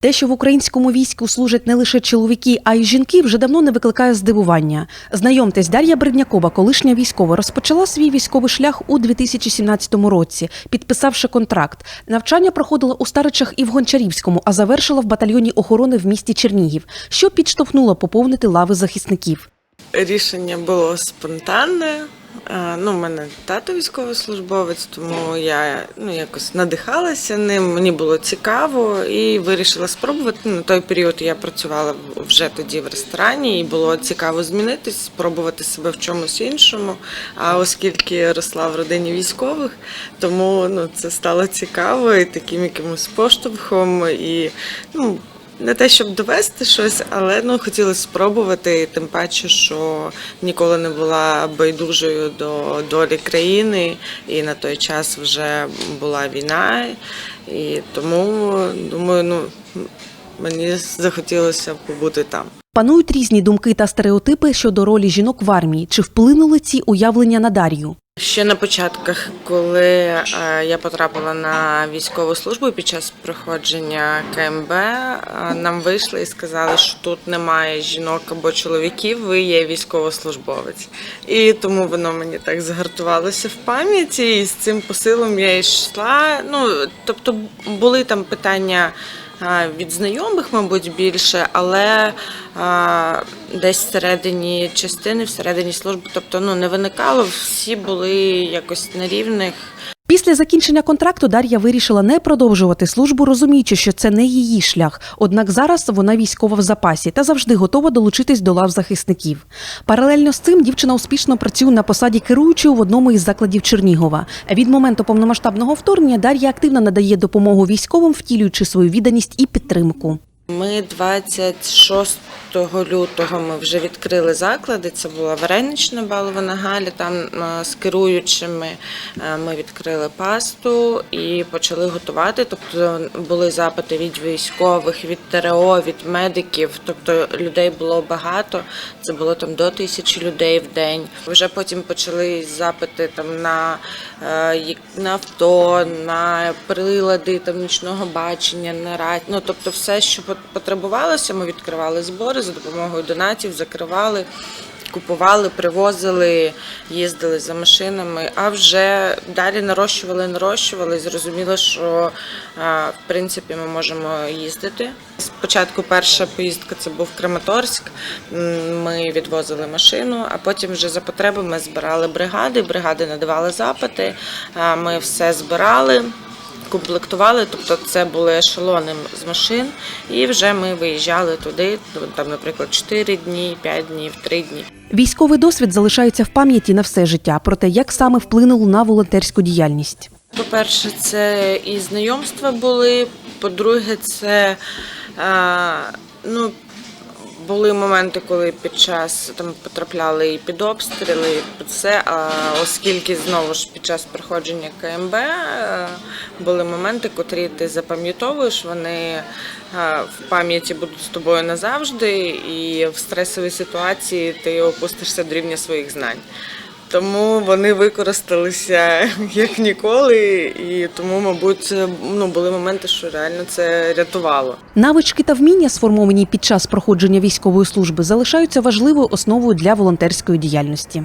Те, що в українському війську служать не лише чоловіки, а й жінки, вже давно не викликає здивування. Знайомтесь, Дар'я Бреднякова, колишня військова, розпочала свій військовий шлях у 2017 році, підписавши контракт. Навчання проходила у Старичах і в Гончарівському, а завершила в батальйоні охорони в місті Чернігів, що підштовхнуло поповнити лави захисників. Рішення було спонтанне. Е, Ну, у мене тато військовослужбовець, тому я ну, якось надихалася ним, мені було цікаво і вирішила спробувати. На той період я працювала вже тоді в ресторані, і було цікаво змінитись, спробувати себе в чомусь іншому. А оскільки росла в родині військових, тому ну, це стало цікаво і таким якимось поштовхом. І ну, не те, щоб довести щось, але ну хотілося спробувати, тим паче, що ніколи не була байдужою до долі країни, і на той час вже була війна, і тому думаю, ну мені захотілося побути там. Панують різні думки та стереотипи щодо ролі жінок в армії. Чи вплинули ці уявлення на Дар'ю? Ще на початках, коли е, я потрапила на військову службу під час проходження КМБ, е, нам вийшли і сказали, що тут немає жінок або чоловіків, ви є військовослужбовець. І тому воно мені так згартувалося в пам'яті, і з цим посилом я йшла. Ну тобто були там питання. Від знайомих, мабуть, більше, але десь всередині частини, всередині служби, тобто ну не виникало, всі були якось на рівних. Після закінчення контракту Дар'я вирішила не продовжувати службу, розуміючи, що це не її шлях. Однак зараз вона військова в запасі та завжди готова долучитись до лав захисників. Паралельно з цим дівчина успішно працює на посаді керуючої в одному із закладів Чернігова. Від моменту повномасштабного вторгнення Дар'я активно надає допомогу військовим, втілюючи свою відданість і підтримку. Ми 26 лютого ми вже відкрили заклади. Це була варенична балована галя. Там е, з керуючими е, ми відкрили пасту і почали готувати. Тобто були запити від військових, від ТРО, від медиків. Тобто людей було багато. Це було там до тисячі людей в день. Вже потім почали запити там на, е, на авто, на прилади там нічного бачення, на рад... ну тобто все, що пот- потребувалося, ми відкривали збори за допомогою донатів, закривали. Купували, привозили, їздили за машинами, а вже далі нарощували, нарощували. Зрозуміло, що в принципі ми можемо їздити. Спочатку перша поїздка це був Краматорськ. Ми відвозили машину, а потім вже за потреби ми збирали бригади. Бригади надавали запити. Ми все збирали комплектували, тобто це були ешелони з машин, і вже ми виїжджали туди, ну, там, наприклад, 4 дні, 5 днів, 3 дні. Військовий досвід залишається в пам'яті на все життя про те, як саме вплинув на волонтерську діяльність. По-перше, це і знайомства були. По-друге, це ну, були моменти, коли під час там потрапляли і під обстріли, і під все. А оскільки знову ж під час проходження КМБ е, були моменти, котрі ти запам'ятовуєш, вони е, в пам'яті будуть з тобою назавжди, і в стресовій ситуації ти опустишся до рівня своїх знань. Тому вони використалися як ніколи, і тому, мабуть, ну, були моменти, що реально це рятувало. Навички та вміння, сформовані під час проходження військової служби, залишаються важливою основою для волонтерської діяльності.